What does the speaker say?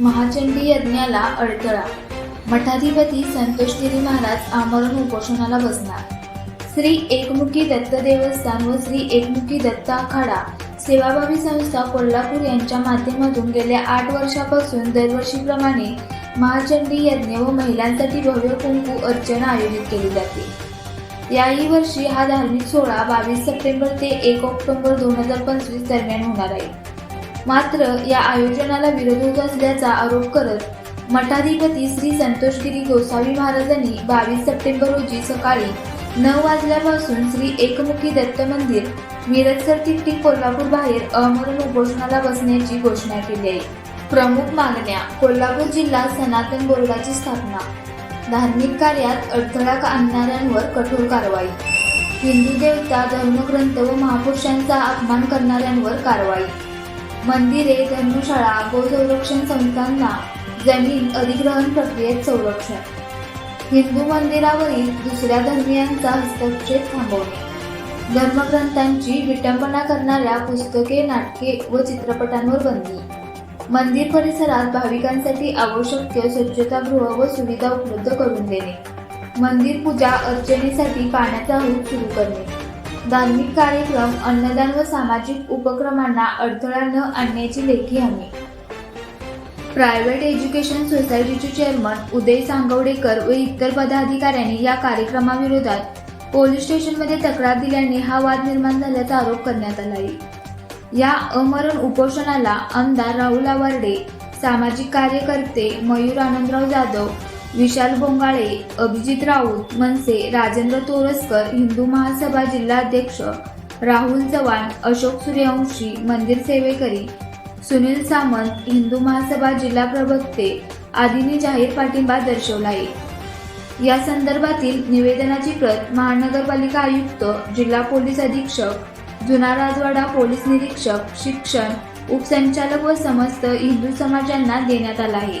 महाचंडी यज्ञाला अडथळा. मठाधिपती संतोषगिरी महाराज आमरण उपोषणाला बसणार. श्री एकमुखी दत्त देवस्थान व श्री एकमुखी दत्त आखाडा सेवाभावी संस्था कोल्हापूर यांच्या माध्यमातून गेल्या आठ वर्षापासून दरवर्षीप्रमाणे महाचंडी यज्ञ व महिलांसाठी भव्य कुंकू अर्चना आयोजित केली जाते. याही वर्षी हा धार्मिक सोहळा बावीस सप्टेंबर ते एक ऑक्टोबर दोन हजार पंचवीस दरम्यान होणार आहे. मात्र या आयोजनाला विरोध होत असल्याचा आरोप करत मठाधिपती श्री संतोषगिरी गोसावी महाराजांनी बावीस सप्टेंबर रोजी सकाळी नऊ वाजल्यापासून श्री एकमुखी दत्त मंदिर मिरजकर तिट्टी कोल्हापूर बाहेर अमरण उपोषणाला बसण्याची घोषणा केली आहे. प्रमुख मागण्या कोल्हापूर जिल्हा सनातन बोर्डाची स्थापना. धार्मिक कार्यात अडथळा आणणाऱ्यांवर कठोर कारवाई. हिंदू देवता धर्मग्रंथ व महापुरुषांचा अपमान करणाऱ्यांवर कारवाई. मंदिरे धर्मशाळा गोसंरक्षण संस्थांना जमीन अधिग्रहण प्रक्रियेत संरक्षण हिंदू मंदिरावरील दुसऱ्या धर्मियांचा हस्तक्षेप थांबवणे. धर्मग्रंथांची विटंबना करणाऱ्या पुस्तके नाटके व चित्रपटांवर बंदी. मंदिर परिसरात भाविकांसाठी आवश्यक स्वच्छतागृह व सुविधा उपलब्ध करून देणे. मंदिर पूजा अर्चनेसाठी पाण्याचा हूत सुरू करणे. धार्मिक कार्यक्रम अन्नदान व सामाजिक उपक्रमांना अडथळा न आणण्याची लेखी हमी प्रायव्हेट एज्युकेशन सोसायटीचे चेअरमन उदय सांगवडेकर व इतर पदाधिकाऱ्यांनी या कार्यक्रमाविरोधात पोलीस स्टेशनमध्ये तक्रार दिल्याने हा वाद निर्माण झाल्याचा आरोप करण्यात आला आहे. या अमरण उपोषणाला आमदार राहुल आवारडे सामाजिक कार्यकर्ते मयूर आनंदराव जाधव विशाल बोंगाळे अभिजित राऊत मनसे राजेंद्र तोरसकर हिंदू महासभा जिल्हाध्यक्ष राहुल चव्हाण अशोक सूर्यवंशी मंदिर सेवेकरी सुनील सामंत हिंदू महासभा जिल्हा प्रवक्ते आदींनी जाहीर पाठिंबा दर्शवला आहे. या संदर्भातील निवेदनाची प्रत महानगरपालिका आयुक्त जिल्हा पोलीस अधीक्षक जुना राजवाडा पोलीस निरीक्षक शिक्षण उपसंचालक व समस्त हिंदू समाजांना देण्यात आला आहे.